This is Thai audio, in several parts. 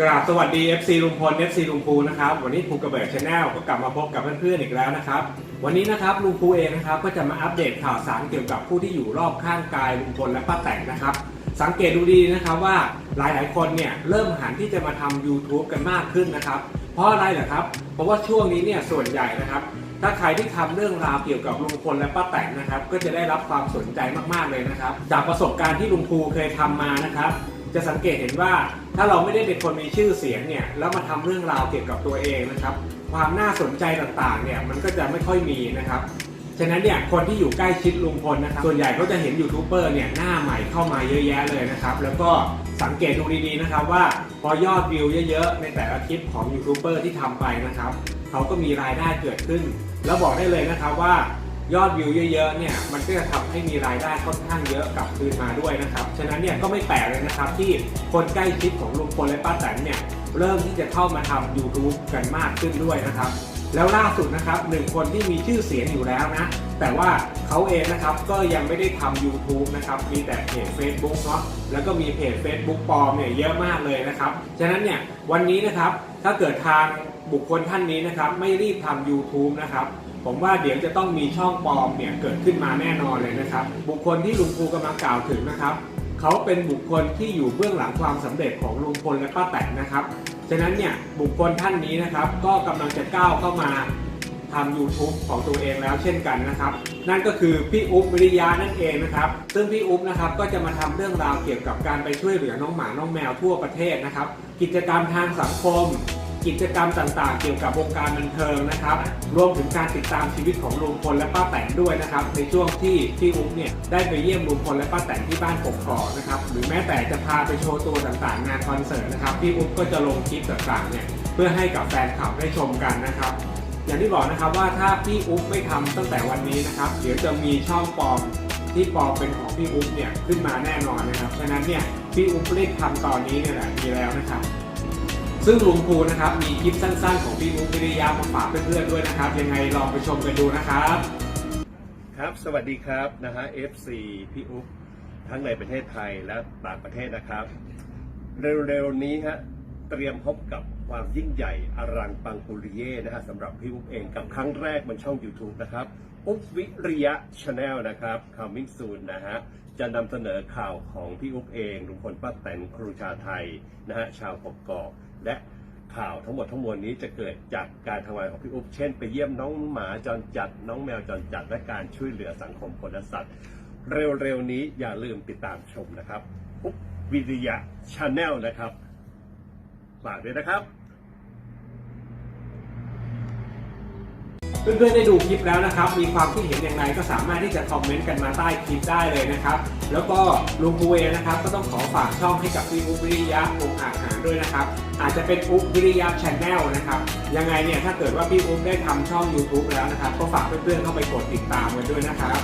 กราบสวัสดี FC ลุงพล FC ลุงภูนะครับ วันนี้ภูกระเบิดชาแนลก็กลับมาพบกับเพื่อนๆอีกแล้วนะครับ วันนี้นะครับลุงภูเองนะครับก็จะมาอัปเดตข่าวสารเกี่ยวกับผู้ที่อยู่รอบข้างกายลุงพลและป้าแตงนะครับ สังเกตดูดีนะครับว่าหลายๆคนเนี่ยเริ่มหันที่จะมาทำ YouTube กันมากขึ้นนะครับ เพราะอะไรเหรอครับ เพราะว่าช่วงนี้เนี่ยส่วนใหญ่นะครับ ถ้าใครที่ทำเรื่องราวเกี่ยวกับลุงพลและป้าแตงนะครับ ก็จะได้รับความสนใจมากๆเลยนะครับ จากประสบการณ์ที่ลุงภูเคยทำมานะครับ จะสังเกตเห็นว่าถ้าเราไม่ได้เป็นคนมีชื่อเสียงเนี่ยแล้วมาทำเรื่องราวเกี่ยวกับตัวเองนะครับ ความน่าสนใจต่างๆเนี่ยมันก็จะไม่ค่อยมีนะครับฉะนั้นเนี่ยคนที่อยู่ใกล้ชิดลุงพลนะครับส่วนใหญ่ก็จะเห็นยูทูบเบอร์เนี่ยหน้าใหม่เข้ามาเยอะแยะเลยนะครับ แล้วก็สังเกตดูดีๆนะครับว่าพอยอดวิวเยอะๆ ในแต่ละคลิปของยูทูบเบอร์ที่ทำไปนะครับเขาก็มีรายได้เกิดขึ้น แล้วบอกได้เลยนะครับว่า ยอดวิวเยอะๆเนี่ยมันก็จะทำให้มีรายได้ค่อนข้างเยอะกลับคืนมาด้วยนะครับ ฉะนั้นเนี่ยก็ไม่แปลกเลยนะครับที่คนใกล้ชิดของลุงพลและป้าแตนเนี่ยเริ่มที่จะเข้ามาทำ YouTube กันมากขึ้นด้วยนะครับ แล้วล่าสุดนะครับหนึ่งคนที่มีชื่อเสียงอยู่แล้วนะ แต่ว่าเขาเองนะครับก็ยังไม่ได้ทำ YouTube นะครับมีแต่เพจ Facebook เนาะแล้วก็มีเพจ Facebook ปลอมเนี่ยเยอะมากเลยนะครับ ฉะนั้นเนี่ยวันนี้นะครับถ้าเกิดทางบุคคลท่านนี้นะครับไม่รีบทำ YouTube นะครับ ผมว่าเดี๋ยวจะต้องมีช่องปลอมเนี่ยเกิดขึ้นมาแน่นอนเลยนะครับ บุคคลที่ลุงภูกำลังกล่าวถึงนะครับ เขาเป็นบุคคลที่อยู่เบื้องหลังความสำเร็จของลุงพลและป้าแตนนะครับ ฉะนั้นเนี่ยบุคคลท่านนี้นะครับก็กำลังจะก้าวเข้ามาทำ YouTube ของตัวเองแล้วเช่นกันนะครับ นั่นก็คือพี่อุ๊บวิริยานั่นเองนะครับ ซึ่งพี่อุ๊บนะครับก็จะมาทำเรื่องราวเกี่ยวกับการไปช่วยเหลือน้องหมาน้องแมวทั่วประเทศนะครับ กิจกรรมทางสังคม กิจกรรมต่างๆ เกี่ยวกับวงการบันเทิงนะครับ รวมถึงการติดตามชีวิตของลุงพลและป้าแตนด้วยนะครับ ในช่วงที่พี่อุ๊บเนี่ยได้ไปเยี่ยมลุงพลและป้าแตนที่บ้านกกอกนะครับ หรือแม้แต่จะพาไปโชว์ตัวต่างๆ งานคอนเสิร์ตนะครับ พี่อุ๊บก็จะลงคลิปต่างๆ เนี่ยเพื่อให้กับแฟนคลับได้ชมกันนะครับอย่างที่บอกนะครับว่าถ้าพี่อุ๊บไม่ทำตั้งแต่วันนี้นะครับ เดี๋ยวจะมีช่องปลอมที่ปลอมเป็นของพี่อุ๊บเนี่ยขึ้นมาแน่นอนนะครับฉะนั้นเนี่ยพี่อุ๊บรีบทำตอนนี้เนี่ยแหละดีแล้วนะครับ ซึ่งลุงภูนะครับมีคลิปสั้น ๆ ของพี่อุ๊บวิริยามาฝากเพื่อนๆด้วยนะครับ ยังไงลองไปชมกันดูนะครับ ครับ สวัสดีครับนะฮะ FC พี่อุ๊บทั้งในประเทศไทยและต่างประเทศนะครับ เร็วๆนี้ฮะเตรียมพบกับความยิ่งใหญ่อรังปังปุริเย่นะฮะสำหรับพี่อุ๊บเองกับครั้งแรกบนช่อง YouTube นะครับ อุ๊บวิริยะชาแนลนะครับ coming soon นะฮะ จะนำเสนอข่าวของพี่อุ๊บเองลุงพลป้าแตนครูชาไทยนะฮะชาวกกอก และข่าวทั้งหมดทั้งมวลนี้จะเกิดจากการทำงานของพี่อุ๊บเช่น ไปเยี่ยมน้องหมาจรจัด น้องแมวจรจัด และการช่วยเหลือสังคมคนและสัตว์ เร็วๆนี้อย่าลืมติดตามชมนะครับอุ๊บวิริยะชาแนลนะครับฝากด้วยนะครับ เพื่อนๆได้ดูคลิปแล้วนะครับ มีความคิดเห็นอย่างไรก็สามารถที่จะคอมเมนต์กันมาใต้คลิปได้เลยนะครับ แล้วก็ลุงภูเอนะครับ ก็ต้องขอฝากช่องให้กับพี่อุ๊บวิริยะองค์อาหารด้วยนะครับ อาจจะเป็นอุ๊บวิริยะชแนลนะครับ ยังไงเนี่ยถ้าเกิดว่าพี่อุ๊บได้ทำช่อง YouTube แล้วนะครับ ก็ฝากเพื่อนๆเข้าไปกดติดตามกันด้วยนะครับ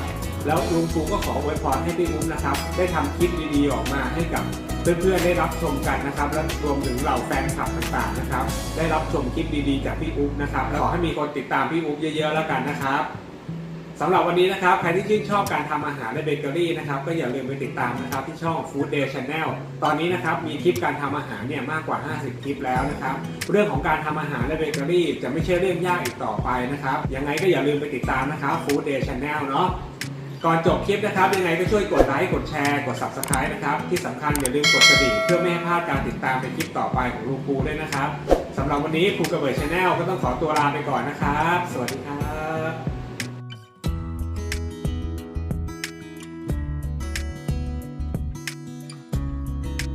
แล้วลุงภูก็ขออวยพรให้พี่อุ๊บนะครับ ได้ทำคลิปดีๆออกมาให้กับเพื่อนๆได้รับชมกันนะครับ และรวมถึงเหล่าแฟนคลับต่างๆนะครับ ได้รับชมคลิปดีๆจากพี่อุ๊บนะครับแล้วขอให้มีคนติดตามพี่อุ๊บเยอะๆแล้วกันนะครับสำหรับวันนี้นะครับใครที่ชื่นชอบการทำอาหารในเบเกอรี่นะครับก็อย่าลืมไปติดตามนะครับที่ช่อง Food Day Channel ตอนนี้นะครับมีคลิปการทำอาหารเนี่ยมากกว่า 50 คลิปแล้วนะครับเรื่องของการทำอาหารในเบเกอรี่ จะไม่ใช่เรื่องยากอีกต่อไปนะครับยังไงก็อย่าลืมไปติดตามนะครับ Food Day Channel เนาะ ก่อนจบคลิปนะครับยังไงก็ช่วยกดไลค์กดแชร์กด subscribe นะครับ ที่สำคัญอย่าลืมกดกระดิ่งเพื่อไม่ให้พลาดการติดตามในคลิปต่อไปของลูกครูด้วยนะครับสำหรับวันนี้ครูกระเบิดชาแนลก็ต้องขอตัวลาไปก่อนนะครับ สวัสดีครับ